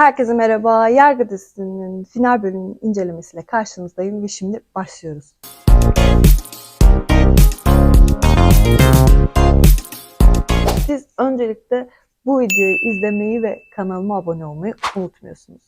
Herkese merhaba. Yargı dizisinin final bölümünün incelemesiyle karşınızdayım ve şimdi başlıyoruz. Siz öncelikle bu videoyu izlemeyi ve kanalıma abone olmayı unutmuyorsunuz.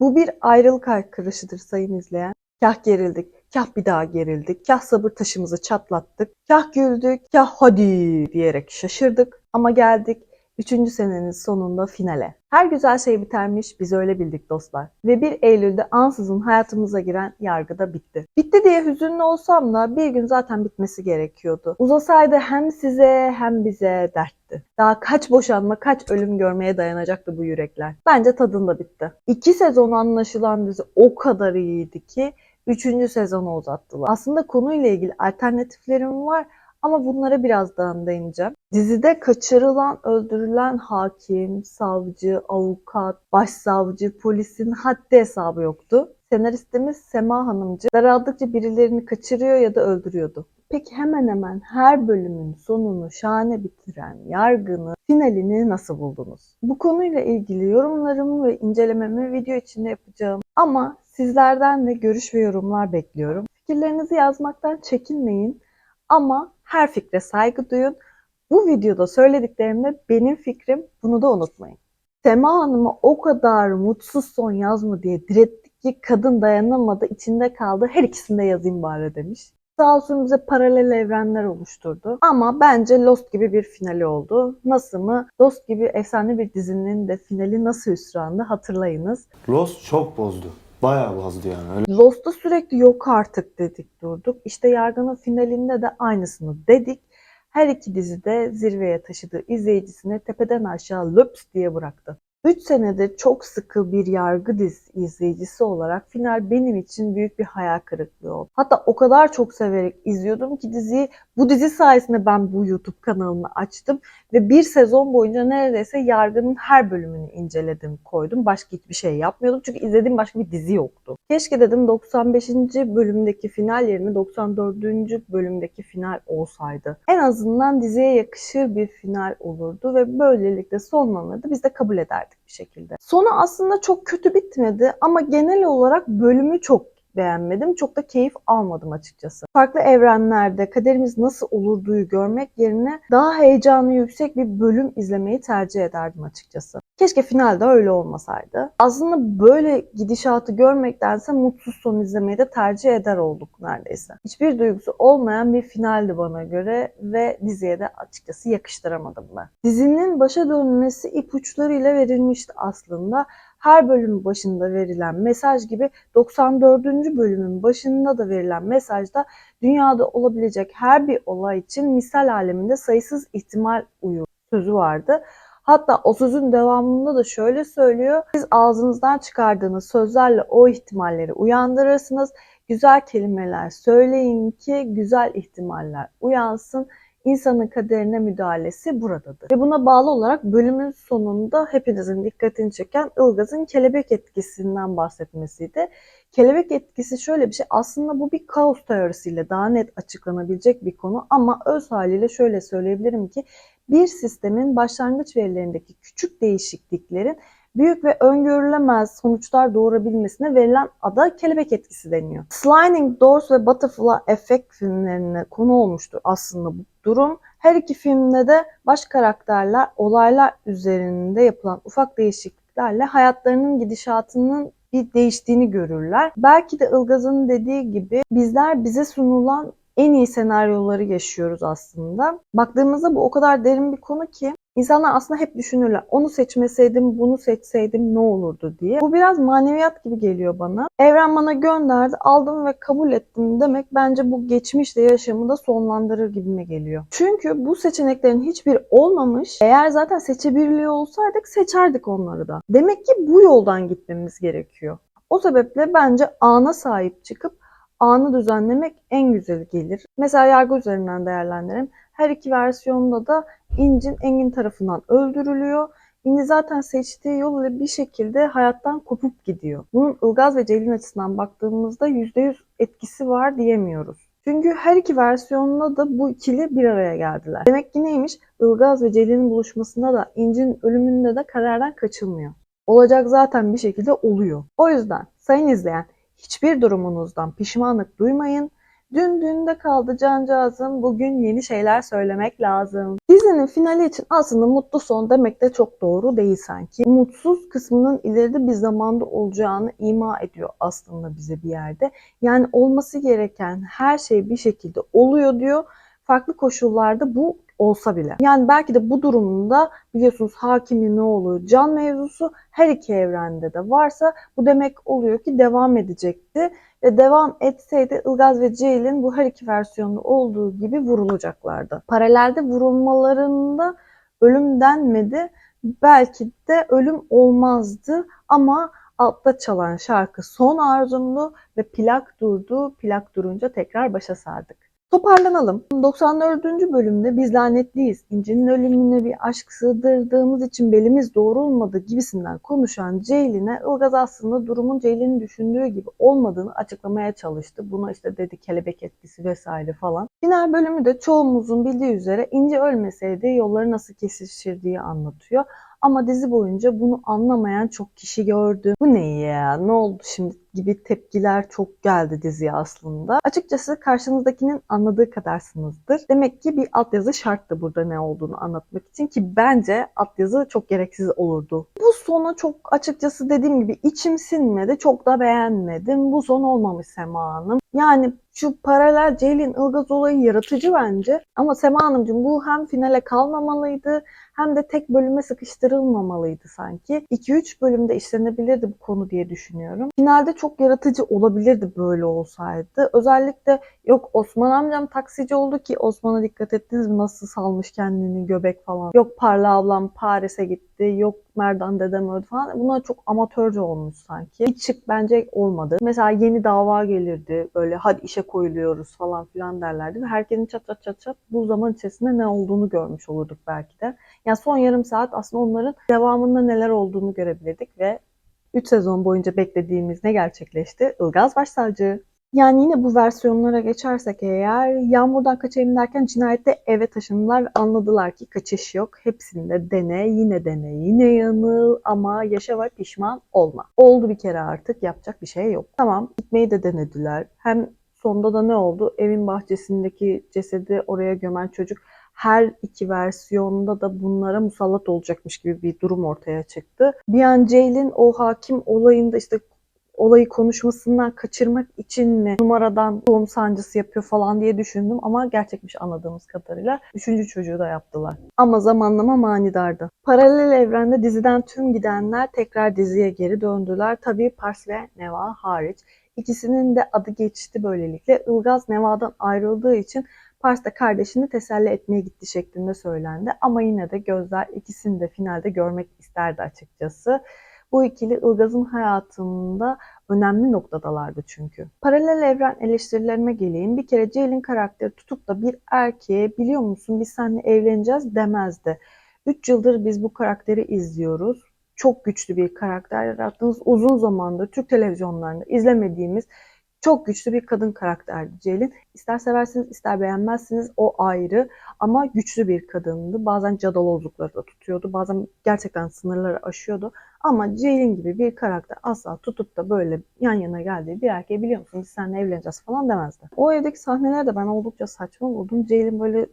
Bu bir ayrılık haykırışıdır sayın izleyen. Kah gerildik, kah bir daha gerildik, kah sabır taşımızı çatlattık, kah güldük, kah hadi diyerek şaşırdık ama geldik 3. senenin sonunda finale. Her güzel şey bitermiş, biz öyle bildik dostlar. Ve 1 Eylül'de ansızın hayatımıza giren yargı da bitti. Bitti diye hüzünlü olsam da bir gün zaten bitmesi gerekiyordu. Uzasaydı hem size hem bize dertti. Daha kaç boşanma, kaç ölüm görmeye dayanacaktı bu yürekler. Bence tadında bitti. İki sezon anlaşılan dizi o kadar iyiydi ki Üçüncü sezonu uzattılar. Aslında konuyla ilgili alternatiflerim var ama bunlara birazdan değineceğim. Dizide kaçırılan, öldürülen hakim, savcı, avukat, başsavcı, polisin haddi hesabı yoktu. Senaristimiz Sema Hanımcı daraldıkça birilerini kaçırıyor ya da öldürüyordu. Peki hemen hemen her bölümün sonunu şahane bitiren yargının finalini nasıl buldunuz? Bu konuyla ilgili yorumlarımı ve incelememi video içinde yapacağım. Ama sizlerden de görüş ve yorumlar bekliyorum. Fikirlerinizi yazmaktan çekinmeyin ama her fikre saygı duyun. Bu videoda söylediklerimde benim fikrim bunu da unutmayın. Sema Hanım'a o kadar mutsuz son yazma diye direttik ki kadın dayanamadı, içinde kaldı. Her ikisini de yazayım bari demiş. Sağ olsun bize paralel evrenler oluşturdu. Ama bence Lost gibi bir finali oldu. Nasıl mı? Lost gibi efsane bir dizinin de finali nasıl hüsrandı hatırlayınız. Lost çok bozdu. Bayağı bozdu yani. Öyle Lost'ta sürekli yok artık dedik durduk. İşte Yargı'nın finalinde de aynısını dedik. Her iki dizide zirveye taşıdığı izleyicisini tepeden aşağı löps diye bıraktı. 3 senedir çok sıkı bir yargı dizisi izleyicisi olarak final benim için büyük bir hayal kırıklığı oldu. Hatta o kadar çok severek izliyordum ki diziyi bu dizi sayesinde ben bu YouTube kanalını açtım ve bir sezon boyunca neredeyse yargının her bölümünü inceledim, koydum. Başka hiçbir şey yapmıyordum çünkü izlediğim başka bir dizi yoktu. Keşke dedim 95. bölümdeki final yerine 94. bölümdeki final olsaydı. En azından diziye yakışır bir final olurdu ve böylelikle sonlanırdı. Biz de kabul ederdik bir şekilde. Sonu aslında çok kötü bitmedi ama genel olarak bölümü çok beğenmedim. Çok da keyif almadım açıkçası. Farklı evrenlerde kaderimiz nasıl olurduyu görmek yerine daha heyecanı yüksek bir bölüm izlemeyi tercih ederdim açıkçası. Keşke finalde öyle olmasaydı. Aslında böyle gidişatı görmektense mutsuz son izlemeyi de tercih eder olduk neredeyse. Hiçbir duygusu olmayan bir finaldi bana göre ve diziye de açıkçası yakıştıramadım ben. Dizinin başa dönmesi ipuçlarıyla verilmişti aslında her bölümün başında verilen mesaj gibi 94. bölümün başında da verilen mesajda dünyada olabilecek her bir olay için misal aleminde sayısız ihtimal uyuyor sözü vardı. Hatta o sözün devamında da şöyle söylüyor. Siz ağzınızdan çıkardığınız sözlerle o ihtimalleri uyandırırsınız. Güzel kelimeler söyleyin ki güzel ihtimaller uyansın insanın kaderine müdahalesi buradadır. Ve buna bağlı olarak bölümün sonunda hepinizin dikkatini çeken Ilgaz'ın kelebek etkisinden bahsetmesiydi. Kelebek etkisi şöyle bir şey aslında bu bir kaos teorisiyle daha net açıklanabilecek bir konu ama öz haliyle şöyle söyleyebilirim ki bir sistemin başlangıç verilerindeki küçük değişikliklerin büyük ve öngörülemez sonuçlar doğurabilmesine verilen ada kelebek etkisi deniyor. Sliding Doors ve Butterfly Effect filmlerine konu olmuştur aslında bu durum. Her iki filmde de baş karakterler olaylar üzerinde yapılan ufak değişikliklerle hayatlarının gidişatının bir değiştiğini görürler. Belki de Ilgaz'ın dediği gibi bizler bize sunulan en iyi senaryoları yaşıyoruz aslında. Baktığımızda bu o kadar derin bir konu ki İnsanlar aslında hep düşünürler. Onu seçmeseydim, bunu seçseydim ne olurdu diye. Bu biraz maneviyat gibi geliyor bana. Evren bana gönderdi, aldım ve kabul ettim demek bence bu geçmişle yaşamı da sonlandırır gibime geliyor. Çünkü bu seçeneklerin hiçbiri olmamış. Eğer zaten seçebiliyor olsaydık seçerdik onları da. Demek ki bu yoldan gitmemiz gerekiyor. O sebeple bence ana sahip çıkıp anı düzenlemek en güzeli gelir. Mesela yargı üzerinden değerlendirelim. Her iki versiyonda da İncin Engin tarafından öldürülüyor. İnci zaten seçtiği yol ile bir şekilde hayattan kopup gidiyor. Bunun Ilgaz ve Celil açısından baktığımızda %100 etkisi var diyemiyoruz. Çünkü her iki versiyonda da bu ikili bir araya geldiler. Demek ki neymiş? Ilgaz ve Celil'in buluşmasında da İnci'nin ölümünde de kaderden kaçılmıyor. Olacak zaten bir şekilde oluyor. O yüzden sayın izleyen hiçbir durumunuzdan pişmanlık duymayın. Dün dünde kaldı cancağızım. Bugün yeni şeyler söylemek lazım. Dizinin finali için aslında mutlu son demek de çok doğru değil sanki. Mutsuz kısmının ileride bir zamanda olacağını ima ediyor aslında bize bir yerde. Yani olması gereken her şey bir şekilde oluyor diyor. Farklı koşullarda bu olsa bile. Yani belki de bu durumda biliyorsunuz Hakimin ne olur can mevzusu her iki evrende de varsa bu demek oluyor ki devam edecekti ve devam etseydi Ilgaz ve Ceylin bu her iki versiyonda olduğu gibi vurulacaklardı. Paralelde vurulmalarında ölüm denmedi. Belki de ölüm olmazdı ama altta çalan şarkı son arzumdu ve plak durdu. Plak durunca tekrar başa sardık. Toparlanalım. 94. bölümde biz lanetliyiz. İnci'nin ölümüne bir aşk sığdırdığımız için belimiz doğrulmadı gibisinden konuşan Ceylin'e Ilgaz aslında durumun Ceylin'in düşündüğü gibi olmadığını açıklamaya çalıştı. Buna işte dedi kelebek etkisi vesaire falan. Final bölümü de çoğumuzun bildiği üzere İnci ölmeseydi yolları nasıl kesişirdiği anlatıyor. Ama dizi boyunca bunu anlamayan çok kişi gördü. Bu ne ya? Ne oldu şimdi? Gibi tepkiler çok geldi diziye aslında. Açıkçası karşınızdakinin anladığı kadarsınızdır. Demek ki bir altyazı şarttı burada ne olduğunu anlatmak için ki bence altyazı çok gereksiz olurdu. Bu sona çok açıkçası dediğim gibi içim sinmedi. Çok da beğenmedim. Bu son olmamış Sema Hanım. Yani şu paralel Ceylin Ilgaz olayı yaratıcı bence. Ama Sema Hanımcığım bu hem finale kalmamalıydı hem de tek bölüme sıkıştırılmamalıydı sanki. 2-3 bölümde işlenebilirdi bu konu diye düşünüyorum. Finalde çok yaratıcı olabilirdi böyle olsaydı. Özellikle yok Osman amcam taksici oldu ki Osman'a dikkat ettiniz mi nasıl salmış kendini göbek falan. Yok Parla ablam Paris'e gitti. Yok Merdan dedem öldü falan. Bunlar çok amatörce olmuş sanki. Hiç şık bence olmadı. Mesela yeni dava gelirdi. Böyle hadi işe koyuluyoruz falan filan derlerdi. Ve herkesin çat çat çat çat bu zaman içerisinde ne olduğunu görmüş olurduk belki de. Yani son yarım saat aslında onların devamında neler olduğunu görebilirdik ve 3 sezon boyunca beklediğimiz ne gerçekleşti? Ilgaz Başsavcı. Yani yine bu versiyonlara geçersek eğer Yağmurdan kaçayım derken cinayette eve taşındılar ve anladılar ki kaçış yok. Hepsinde dene, yine dene, yine yanıl ama yaşa ve pişman olma. Oldu bir kere artık yapacak bir şey yok. Tamam gitmeyi de denediler. Hem sonda da ne oldu? Evin bahçesindeki cesedi oraya gömen çocuk her iki versiyonda da bunlara musallat olacakmış gibi bir durum ortaya çıktı. Bir an Ceylin o hakim olayında işte olayı konuşmasından kaçırmak için mi numaradan doğum sancısı yapıyor falan diye düşündüm ama gerçekmiş anladığımız kadarıyla. Üçüncü çocuğu da yaptılar. Ama zamanlama manidardı. Paralel evrende diziden tüm gidenler tekrar diziye geri döndüler. Tabii Pars ve Neva hariç. İkisinin de adı geçti böylelikle. Ilgaz Neva'dan ayrıldığı için Pars da kardeşini teselli etmeye gitti şeklinde söylendi. Ama yine de gözler ikisini de finalde görmek isterdi açıkçası. Bu ikili Ilgaz'ın hayatında önemli noktadalardı çünkü. Paralel evren eleştirilerime geleyim. Bir kere Ceylin karakteri tutup da bir erkeğe biliyor musun biz seninle evleneceğiz demezdi. 3 yıldır biz bu karakteri izliyoruz. Çok güçlü bir karakter yarattınız. Uzun zamandır Türk televizyonlarında izlemediğimiz çok güçlü bir kadın karakterdi Ceylin. İster seversiniz ister beğenmezsiniz o ayrı ama güçlü bir kadındı. Bazen cadalozlukları da tutuyordu. Bazen gerçekten sınırları aşıyordu. Ama Ceylin gibi bir karakter asla tutup da böyle yan yana geldiği bir erkeğe biliyor musun biz seninle evleneceğiz falan demezdi. O evdeki sahneler de ben oldukça saçma buldum. Ceylin böyle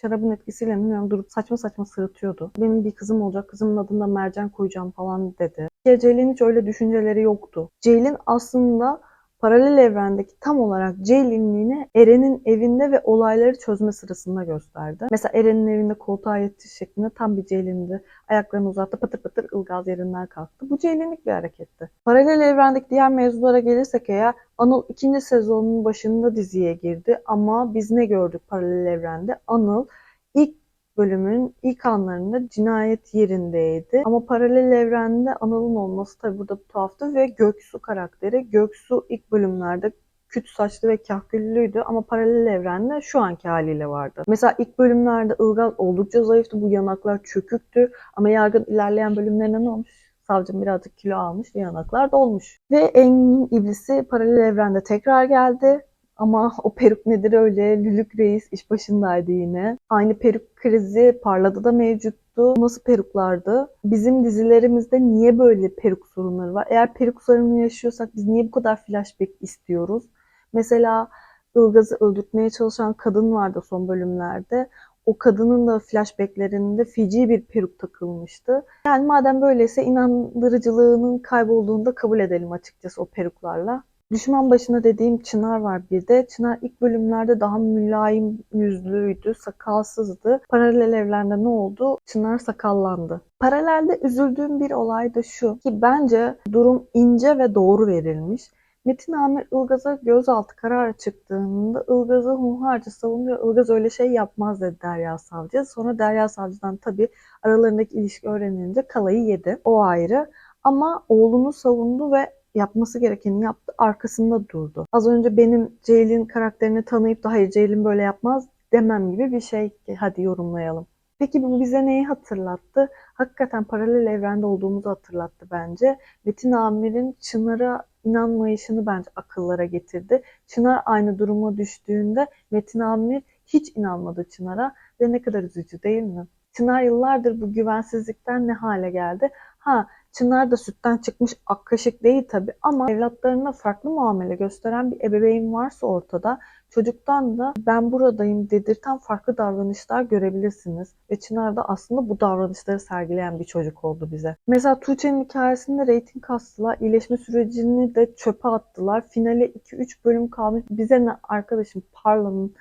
şarabın etkisiyle mi bilmiyorum durup saçma saçma sırıtıyordu. Benim bir kızım olacak, kızımın adına Mercan koyacağım falan dedi. Ya Ceylin hiç öyle düşünceleri yoktu. Ceylin aslında paralel evrendeki tam olarak Ceylinliğini Eren'in evinde ve olayları çözme sırasında gösterdi. Mesela Eren'in evinde koltuğa yetiş şeklinde tam bir Ceylin'di. Ayaklarını uzattı patır patır ılgaz yerinden kalktı. Bu Ceylinlik bir hareketti. Paralel evrendeki diğer mevzulara gelirsek eğer Anıl ikinci sezonun başında diziye girdi ama biz ne gördük paralel evrende? Anıl ilk bölümün ilk anlarında cinayet yerindeydi. Ama paralel evrende Anıl'ın olması tabii burada tuhaftı ve Göksu karakteri. Göksu ilk bölümlerde küt saçlı ve kahküllüydü ama paralel evrende şu anki haliyle vardı. Mesela ilk bölümlerde Ilgaz oldukça zayıftı. Bu yanaklar çöküktü. Ama yargın ilerleyen bölümlerinde ne olmuş? Savcım birazcık kilo almış, yanaklar dolmuş. Ve Engin iblisi paralel evrende tekrar geldi. Ama o peruk nedir öyle? Lülük Reis iş başındaydı yine. Aynı peruk krizi parlada da mevcuttu. Nasıl peruklardı? Bizim dizilerimizde niye böyle peruk sorunları var? Eğer peruk sorunu yaşıyorsak biz niye bu kadar flashback istiyoruz? Mesela Ilgaz'ı öldürtmeye çalışan kadın vardı son bölümlerde. O kadının da flashbacklerinde feci bir peruk takılmıştı. Yani madem böyleyse inandırıcılığının kaybolduğunu da kabul edelim açıkçası o peruklarla. Düşman başına dediğim Çınar var bir de. Çınar ilk bölümlerde daha mülayim yüzlüydü, sakalsızdı. Paralel evrende ne oldu? Çınar sakallandı. Paralelde üzüldüğüm bir olay da şu ki bence durum ince ve doğru verilmiş. Metin Amir Ilgaz'a gözaltı kararı çıktığında Ilgaz'ı hunharca savunuyor. Ilgaz öyle şey yapmaz dedi Derya Savcı. Sonra Derya Savcı'dan tabii aralarındaki ilişki öğrenilince kalayı yedi. O ayrı. Ama oğlunu savundu ve yapması gerekeni yaptı. Arkasında durdu. Az önce benim Ceylin karakterini tanıyıp da hayır Ceylin böyle yapmaz demem gibi bir şey. Hadi yorumlayalım. Peki bu bize neyi hatırlattı? Hakikaten paralel evrende olduğumuzu hatırlattı bence. Metin Amir'in Çınar'a inanmayışını bence akıllara getirdi. Çınar aynı duruma düştüğünde Metin Amir hiç inanmadı Çınar'a ve ne kadar üzücü değil mi? Çınar yıllardır bu güvensizlikten ne hale geldi? Ha Çınar da sütten çıkmış ak kaşık değil tabii ama evlatlarına farklı muamele gösteren bir ebeveyn varsa ortada çocuktan da ben buradayım dedirten farklı davranışlar görebilirsiniz. Ve Çınar da aslında bu davranışları sergileyen bir çocuk oldu bize. Mesela Tuğçe'nin hikayesinde reyting kastılar. iyileşme sürecini de çöpe attılar. Finale 2-3 bölüm kalmış. Bize ne arkadaşım Parla'nın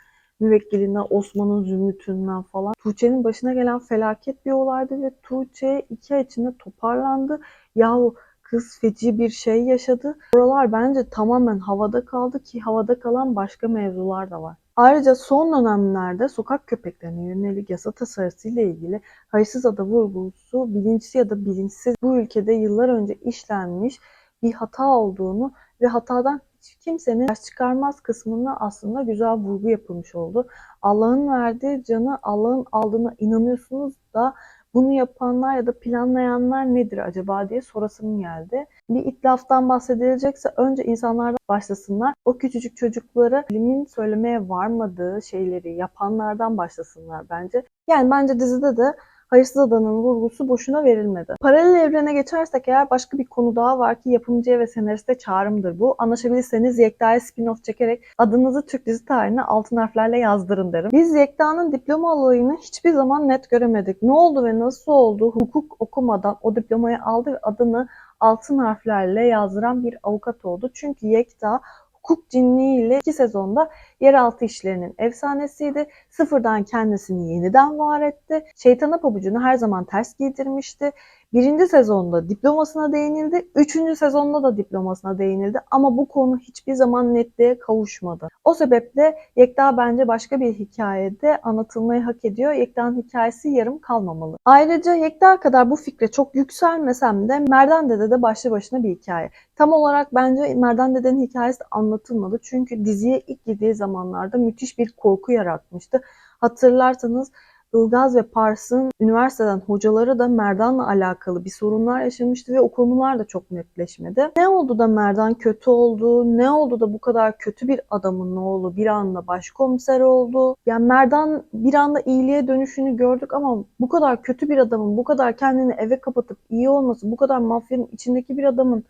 müvekkilinden, Osman'ın zümrütünden falan. Tuğçe'nin başına gelen felaket bir olaydı ve Tuğçe iki ay içinde toparlandı. Yahu kız feci bir şey yaşadı. Buralar bence tamamen havada kaldı ki havada kalan başka mevzular da var. Ayrıca son dönemlerde sokak köpeklerine yönelik yasa tasarısı ile ilgili hayırsız ada vurgusu bilinçli ya da bilinçsiz bu ülkede yıllar önce işlenmiş bir hata olduğunu ve hatadan kimsenin ders çıkarmaz kısmına aslında güzel vurgu yapılmış oldu. Allah'ın verdiği canı Allah'ın aldığına inanıyorsunuz da bunu yapanlar ya da planlayanlar nedir acaba diye sorasım geldi. Bir itlaftan bahsedilecekse önce insanlardan başlasınlar. O küçücük çocuklara bilimin söylemeye varmadığı şeyleri yapanlardan başlasınlar bence. Yani bence dizide de Hayırsız Adanın vurgusu boşuna verilmedi. Paralel evrene geçersek eğer başka bir konu daha var ki yapımcıya ve senariste çağrımdır bu. Anlaşabilirseniz Yekta'ya spin-off çekerek adınızı Türk dizi tarihine altın harflerle yazdırın derim. Biz Yekta'nın diploma olayını hiçbir zaman net göremedik. Ne oldu ve nasıl oldu? Hukuk okumadan o diplomayı aldı ve adını altın harflerle yazdıran bir avukat oldu. Çünkü Yekta hukuk cinliğiyle iki sezonda yeraltı işlerinin efsanesiydi. Sıfırdan kendisini yeniden var etti. Şeytana pabucunu her zaman ters giydirmişti. Birinci sezonda diplomasına değinildi. Üçüncü sezonda da diplomasına değinildi. Ama bu konu hiçbir zaman netliğe kavuşmadı. O sebeple Yekta bence başka bir hikayede anlatılmayı hak ediyor. Yekta'nın hikayesi yarım kalmamalı. Ayrıca Yekta kadar bu fikre çok yükselmesem de Merdan Dede de başlı başına bir hikaye. Tam olarak bence Merdan Dede'nin hikayesi anlatılmadı. Çünkü diziye ilk girdiği zamanlarda müthiş bir korku yaratmıştı. Hatırlarsanız Ilgaz ve Pars'ın üniversiteden hocaları da Merdan'la alakalı bir sorunlar yaşamıştı ve o konular da çok netleşmedi. Ne oldu da Merdan kötü oldu? Ne oldu da bu kadar kötü bir adamın oğlu bir anda başkomiser oldu? Yani Merdan bir anda iyiliğe dönüşünü gördük ama bu kadar kötü bir adamın, bu kadar kendini eve kapatıp iyi olması, bu kadar mafyanın içindeki bir adamın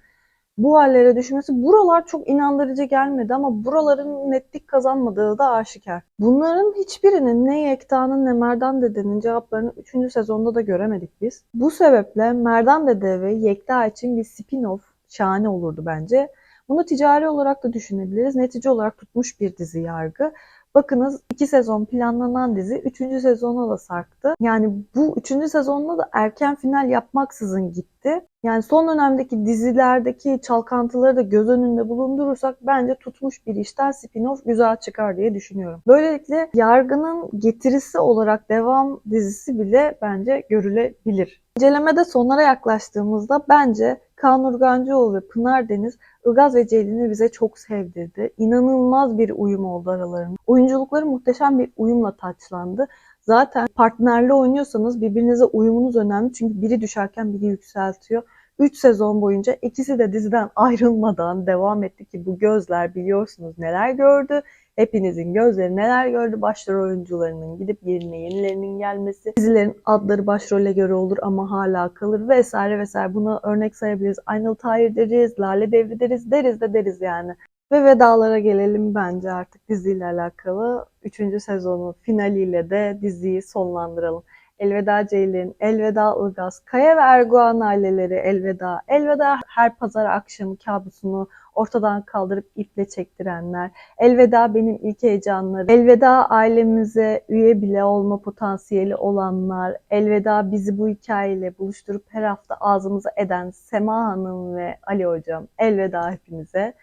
bu hallere düşmesi buralar çok inandırıcı gelmedi ama buraların netlik kazanmadığı da aşikar. Bunların hiçbirinin ne Yekta'nın ne Merdan Dede'nin cevaplarını 3. sezonda da göremedik biz. Bu sebeple Merdan Dede ve Yekta için bir spin-off şahane olurdu bence. Bunu ticari olarak da düşünebiliriz. Netice olarak tutmuş bir dizi yargı. Bakınız iki sezon planlanan dizi 3. sezona da sarktı. Yani bu 3. sezonda da erken final yapmaksızın gitti. Yani son dönemdeki dizilerdeki çalkantıları da göz önünde bulundurursak bence tutmuş bir işten spin-off güzel çıkar diye düşünüyorum. Böylelikle Yargı'nın getirisi olarak devam dizisi bile bence görülebilir. İncelemede sonlara yaklaştığımızda bence Kaan Urgancıoğlu ve Pınar Deniz Ilgaz ve Ceylin'i bize çok sevdirdi. İnanılmaz bir uyum oldu aralarında. Oyunculukları muhteşem bir uyumla taçlandı. Zaten partnerli oynuyorsanız birbirinize uyumunuz önemli. Çünkü biri düşerken biri yükseltiyor. 3 sezon boyunca ikisi de diziden ayrılmadan devam etti ki bu gözler biliyorsunuz neler gördü. Hepinizin gözleri neler gördü. Başrol oyuncularının gidip yerine yenilerinin gelmesi. Dizilerin adları başrole göre olur ama hala kalır vesaire vesaire. Buna örnek sayabiliriz. Aynıl Tahir deriz, Lale Devri deriz, deriz de deriz yani. Ve vedalara gelelim bence artık diziyle alakalı. Üçüncü sezonun finaliyle de diziyi sonlandıralım. Elveda Ceylin, elveda Ilgaz, Kaya ve Erguvan aileleri elveda. Elveda her pazar akşamı kabusunu ortadan kaldırıp iple çektirenler. Elveda benim ilk heyecanlarım. Elveda ailemize üye bile olma potansiyeli olanlar. Elveda bizi bu hikayeyle buluşturup her hafta ağzımıza eden Sema Hanım ve Ali Hocam. Elveda hepinize.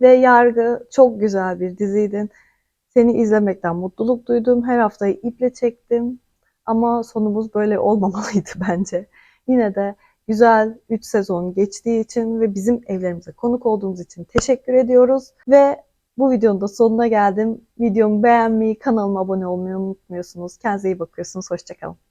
Ve Yargı çok güzel bir diziydin. Seni izlemekten mutluluk duydum. Her haftayı iple çektim. Ama sonumuz böyle olmamalıydı bence. Yine de güzel 3 sezon geçtiği için ve bizim evlerimize konuk olduğunuz için teşekkür ediyoruz. Ve bu videonun da sonuna geldim. Videomu beğenmeyi, kanalıma abone olmayı unutmuyorsunuz. Kendinize iyi bakıyorsunuz. Hoşçakalın.